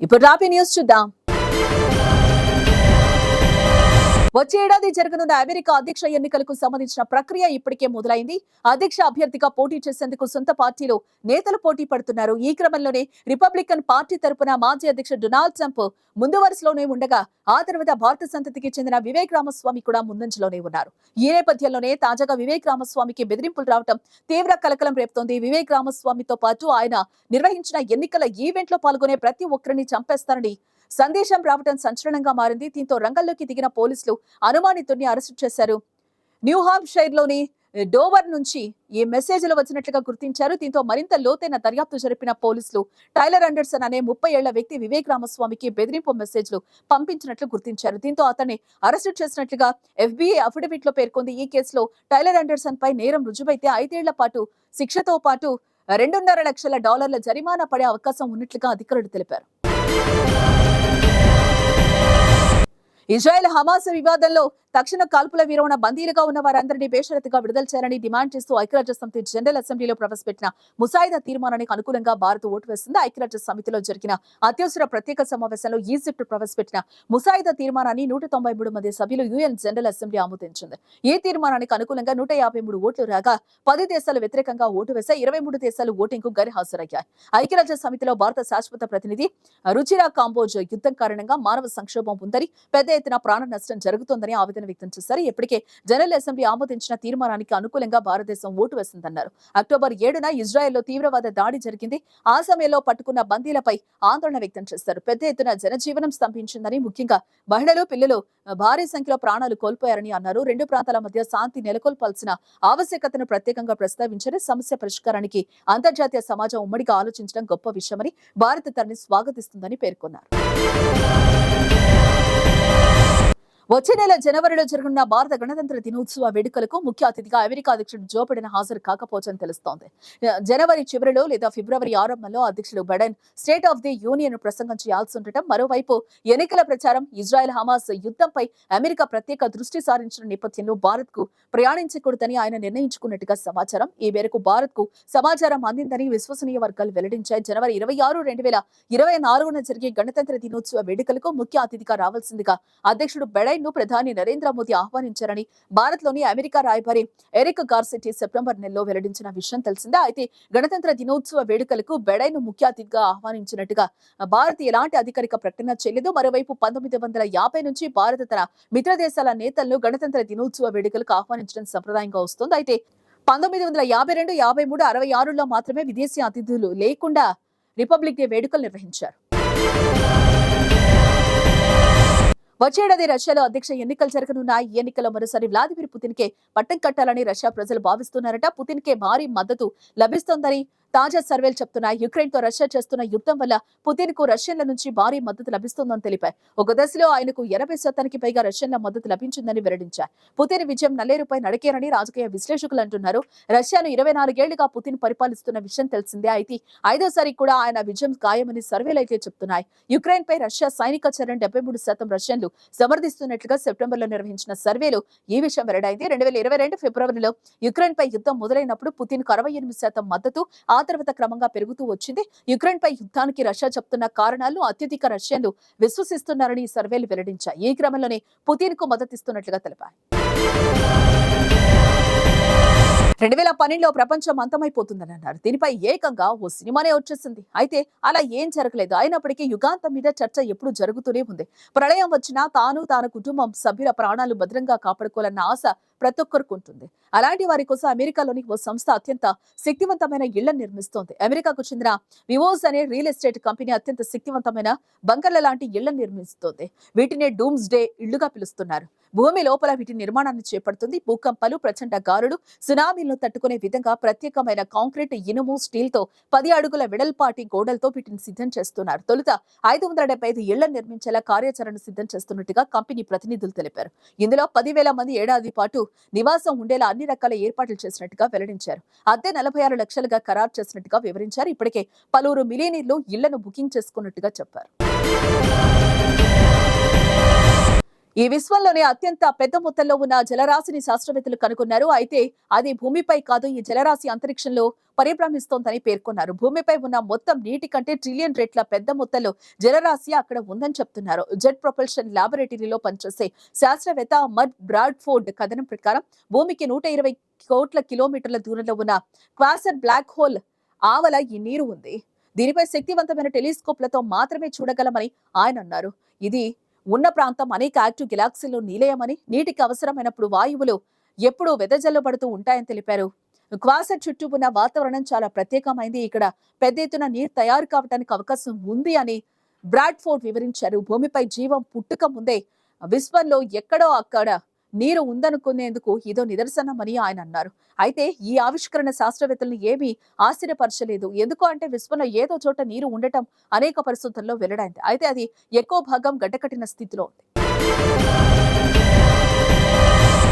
ఇప్పుడు రాపి న్యూస్ చూద్దాం. వచ్చే ఏడాది జరగనున్న అమెరికా అధ్యక్ష ఎన్నికలకు సంబంధించిన ప్రక్రియ ఇప్పటికే మొదలైంది. అధ్యక్ష అభ్యర్థిగా పోటీ చేసేందుకు సొంత పార్టీలో నేతలు పోటీ పడుతున్నారు. ఈ క్రమంలోనే రిపబ్లికన్ పార్టీ తరపున మాజీ అధ్యక్షుడు డొనాల్డ్ ట్రంప్ ముందు వరుసలోనే ఉండగా ఆ తర్వాత భారత సంతతికి చెందిన వివేక్ రామస్వామి కూడా ముందంజలోనే ఉన్నారు. ఈ నేపథ్యంలోనే తాజాగా వివేక్ రామస్వామికి బెదిరింపులు రావడం తీవ్ర కలకలం రేపుతోంది. వివేక్ రామస్వామితో పాటు ఆయన నిర్వహించిన ఎన్నికల ఈవెంట్లో పాల్గొనే ప్రతి ఒక్కరిని చంపేస్తారని సందేశం రావడం సంచలనంగా మారింది. దీంతో రంగంలోకి దిగిన పోలీసులు అనుమానితుడిని అరెస్టు చేశారు. న్యూ లోని డోవర్ నుంచి ఈ మెసేజ్లు వచ్చినట్లుగా గుర్తించారు. దీంతో మరింత లోతైన దర్యాప్తు జరిపిన పోలీసులు టైలర్ అండర్సన్ అనే ముప్పై ఏళ్ళ వ్యక్తి వివేక్ రామస్వామికి బెదిరింపు మెసేజ్లు పంపించినట్లు గుర్తించారు. దీంతో అతన్ని అరెస్టు చేసినట్లుగా ఎఫ్బీఐ అఫిడవిట్లో పేర్కొంది. ఈ కేసులో టైలర్ అండర్సన్ పై నేరం రుజువైతే ఐదేళ్ళ పాటు శిక్షతో పాటు రెండున్నర లక్షల డాలర్ల జరిమానా పడే అవకాశం ఉన్నట్లుగా అధికారులు తెలిపారు. ఇజ్రాయెల్ హమాస్ వివాదంలో తక్షణ కాల్పుల విరమణ బందీలుగా ఉన్న వారందరినీ బేషరతుగా విడుదల చేయాలని డిమాండ్ చేస్తూ ఐక్యరాజ్య సమితి జనరల్ అసెంబ్లీలో ప్రవేశపెట్టిన ముసాయిదా తీర్మానానికి అనుకూలంగా భారత్ ఓటు వేస్తుంది ఐక్యరాజ్య సమితిలో జరిగిన అత్యవసర ప్రత్యేక సమావేశంలో ఈజిప్ట్ ప్రవేశపెట్టిన ముసాయిదా తీర్మానాన్ని నూట తొంభై మూడు మంది సభ్యులు యుఎన్ జనరల్ అసెంబ్లీ ఆమోదించింది. ఈ తీర్మానానికి అనుకూలంగా నూట యాభై మూడు ఓట్లు రాగా పది దేశాలు వ్యతిరేకంగా ఓటు వేసే ఇరవై మూడు దేశాలు ఓటింగ్కు గైర్హాజరయ్యాయి. ఐక్యరాజ్య సమితిలో భారత శాశ్వత ప్రతినిధి రుచిరా కాంబోజ్ యుద్ధం కారణంగా మానవ సంక్షోభం ఉందని పెద్ద ఎత్తున ప్రాణ నష్టం జరుగుతోందని ఆవేదన వ్యక్తం చేశారు. ఇప్పటికే జనరల్ అసెంబ్లీ ఆమోదించిన తీర్మానానికి అనుకూలంగా భారతదేశం ఓటు వేసిందన్నారు. అక్టోబర్ ఏడున ఇజ్రాయెల్లో తీవ్రవాద దాడి జరిగింది. ఆ సమయంలో పట్టుకున్న బందీలపై ఆందోళన వ్యక్తం చేశారు. పెద్ద ఎత్తున జనజీవనం స్తంభించిందని ముఖ్యంగా మహిళలు పిల్లలు భారీ సంఖ్యలో ప్రాణాలు కోల్పోయారని అన్నారు. రెండు ప్రాంతాల మధ్య శాంతి నెలకొల్పాల్సిన ఆవశ్యకతను ప్రత్యేకంగా ప్రస్తావించారు. సమస్య పరిష్కారానికి అంతర్జాతీయ సమాజం ఉమ్మడిగా ఆలోచించడం గొప్ప విషయమని భారత్ తనని స్వాగతిస్తుందని పేర్కొన్నారు. వచ్చే నెల జనవరిలో జరగనున్న భారత గణతంత్ర దినోత్సవ వేడుకలకు ముఖ్య అతిథిగా అమెరికా అధ్యక్షుడు జో బైడెన్ హాజరు కాకపోవచ్చని తెలుస్తోంది. జనవరి చివరిలో లేదా ఫిబ్రవరి ఆరంభంలో అధ్యక్షుడు Biden state of the union ప్రసంగం చేయాల్సి ఉండటం మరోవైపు ఎన్నికల ప్రచారం ఇజ్రాయెల్ హమాస్ యుద్ధంపై అమెరికా ప్రత్యేక దృష్టి సారించిన నేపథ్యంలో భారత్కు ప్రయాణించకూడదని ఆయన నిర్ణయించుకున్నట్టుగా సమాచారం. ఈ మేరకు భారత్కు సమాచారం అందిందని విశ్వసనీయ వర్గాలు వెల్లడించాయి. జనవరి ఇరవై ఆరు రెండు వేల ఇరవై నాలుగున జరిగే గణతంత్ర దినోత్సవ వేడుకలకు ముఖ్య అతిథిగా రావాల్సిందిగా అధ్యక్షుడు బెడైన్ ను ప్రధాని నరేంద్ర మోదీ ఆహ్వానించారని భారత్లోని అమెరికా రాయబారి ఎరిక్ గార్సిటీ సెప్టెంబర్ నెలలో వెల్లడించిన విషయం తెలిసిందే. అయితే గణతంత్ర దినోత్సవ వేడుకలకు బెడైన్ ముఖ్య అతిథిగా ఆహ్వానించినట్టుగా భారత్ ఎలాంటి అధికారిక ప్రకటన చేయలేదు. మరోవైపు పంతొమ్మిది వందల యాభై నుంచి భారత తన మిత్ర దేశాల నేతలను గణతంత్ర దినోత్సవ వేడుకలకు ఆహ్వానించడం సంప్రదాయంగా వస్తుంది. అయితే పంతొమ్మిది వందల యాభై రెండు యాభై మూడు అరవై ఆరులో మాత్రమే విదేశీ అతిథులు లేకుండా రిపబ్లిక్ డే వేడుకలు నిర్వహించారు. వచ్చేడాది రష్యాలో అధ్యక్ష ఎన్నికలు జరగనున్న ఈ ఎన్నికల్లో మరోసారి వ్లాదిమిర్ పుతిన్ కే పట్టం కట్టాలని రష్యా ప్రజలు భావిస్తున్నారట. పుతిన్ కే భారీ మద్దతు లభిస్తోందని తాజా సర్వేలు చెప్తున్నాయి. యుక్రెయిన్తో రష్యా చేస్తున్న యుద్ధం వల్ల పుతిన్కు రష్యన్ల నుంచి భారీ మద్దతు లభిస్తోందని తెలిపాయి. ఒక దశలో ఆయనకు ఎనభై శాతానికి పైగా రష్యన్ల మద్దతు లభించిందని వెల్లడించారు పుతిన్ విజయం నల్లేరుపై నడకేరని రాజకీయ విశ్లేషకులు అంటున్నారు. రష్యాను ఇరవై నాలుగేళ్ళుగా పుతిన్ పరిపాలిస్తున్న విషయం తెలిసిందే. అయితే ఐదోసారి కూడా ఆయన విజయం ఖాయమని సర్వేలు అయితే చెప్తున్నాయి. యుక్రెయిన్ పై రష్యా సైనిక చర్యను డెబ్బై మూడు శాతం రష్యన్లు సమర్థిస్తున్నట్లుగా సెప్టెంబర్లో నిర్వహించిన సర్వేలో ఈ విషయం వెల్లడైంది. రెండు వేల ఇరవై రెండు ఫిబ్రవరిలో యుక్రెయిన్ పై యుద్ధం మొదలైనప్పుడు పుతిన్కు అరవై ఎనిమిది శాతం మద్దతు ఆ ఆ తర్వాత క్రమంగా పెరుగుతూ వచ్చింది. యుక్రెయిన్ పై యుద్ధానికి రష్యా చెప్తున్న కారణాలు అత్యధిక రష్యన్లు విశ్వసిస్తున్నారని సర్వేలు వెల్లడించాయి. ఈ క్రమంలోనే పుతిన్కు మద్దతిస్తున్నట్లుగా తెలిపాయి. రెండు వేల పన్నెండులో ప్రపంచం అంతమైపోతుందని అన్నారు. దీనిపై ఏకంగా ఓ సినిమానే వచ్చేసింది. అయితే అలా ఏం జరగలేదు. అయినప్పటికీ యుగాంతం మీద చర్చ ఎప్పుడు జరుగుతూనే ఉంది. ప్రళయం వచ్చినా తాను తన కుటుంబం సభ్యుల ప్రాణాలు భద్రంగా కాపాడుకోవాలన్న ఆశ ప్రతి ఒక్కరికి ఉంటుంది. అలాంటి వారి కోసం అమెరికాలోని ఓ సంస్థ అత్యంత శక్తివంతమైన ఇళ్ళను నిర్మిస్తోంది. అమెరికాకు చెందిన వివోస్ అనే రియల్ ఎస్టేట్ కంపెనీ అత్యంత శక్తివంతమైన బంకర్ల లాంటి ఇళ్ళను నిర్మిస్తోంది. వీటిని డూమ్స్ డే ఇళ్ళుగా పిలుస్తున్నారు. భూమి లోపల వీటి నిర్మాణాన్ని చేపడుతుంది. భూకంపాలు ప్రచండ గాలులు సునామీలను తట్టుకునే విధంగా ప్రత్యేకమైన కాంక్రీట్ ఇనుము స్టీల్తో పది అడుగుల వెడల్పాటి గోడలతో వీటిని సిద్ధం చేస్తున్నారు. తొలుత ఐదు వందల డెబ్బై ఐదు ఇళ్ళను నిర్మించేలా కార్యాచరణ సిద్ధం చేస్తున్నట్టుగా కంపెనీ ప్రతినిధులు తెలిపారు. ఇందులో పదివేల మంది ఏడాది పాటు నివాసం ఉండేలా అన్ని రకాల ఏర్పాట్లు చేసినట్టుగా వెల్లడించారు. అద్దె నలభై ఆరు లక్షలుగా ఖరారు చేసినట్టుగా వివరించారు. ఇప్పటికే పలువురు మిలియనీర్లు ఇళ్ళను బుకింగ్ చేసుకున్నట్టుగా చెప్పారు. ఈ విశ్వంలోనే అత్యంత పెద్ద మొత్తంలో ఉన్న జలరాశిని శాస్త్రవేత్తలు కనుగొన్నారు. అయితే అది భూమిపై కాదు ఈ జలరాశి అంతరిక్షంలో పరిభ్రమిస్తోందని పేర్కొన్నారు. భూమిపై ఉన్న మొత్తం నీటి కంటే ట్రిలియన్ రేట్ల పెద్ద మొత్తంలో జలరాశి అక్కడ ఉందని చెప్తున్నారు. జెట్ ప్రొపల్షన్ ల్యాబొరేటరీలో పనిచేసే శాస్త్రవేత్త మడ్ బ్రాడ్ఫోర్డ్ కథనం ప్రకారం భూమికి నూట ఇరవై కోట్ల కిలోమీటర్ల దూరంలో ఉన్న క్వాసర్ బ్లాక్ హోల్ ఆవల ఈ నీరు ఉంది. దీనిపై శక్తివంతమైన టెలిస్కోప్లతో మాత్రమే చూడగలమని ఆయన అన్నారు. ఇది ఉన్న ప్రాంతం అనేక యాక్టివ్ గెలాక్సీలు నిలయమని నీటికి అవసరమైనప్పుడు వాయువులు ఎప్పుడూ వెదజల్లబడుతూ ఉంటాయని తెలిపారు. క్వాసర్ చుట్టూ ఉన్న వాతావరణం చాలా ప్రత్యేకమైంది. ఇక్కడ పెద్ద ఎత్తున నీరు తయారు కావడానికి అవకాశం ఉంది అని బ్రాడ్ఫోర్డ్ వివరించారు. భూమిపై జీవం పుట్టుక ముందే విశ్వంలో ఎక్కడో అక్కడ నీరు ఉందనుకునేందుకు ఇదో నిదర్శనమని ఆయన అన్నారు. అయితే ఈ ఆవిష్కరణ శాస్త్రవేత్తలను ఏమీ ఆశ్చర్యపరచలేదు. ఎందుకు అంటే విశ్వంలో ఏదో చోట నీరు ఉండటం అనేక పరిస్థితుల్లో వెల్లడైంది. అయితే అది ఎక్కువ భాగం గడ్డకట్టిన స్థితిలో ఉంది.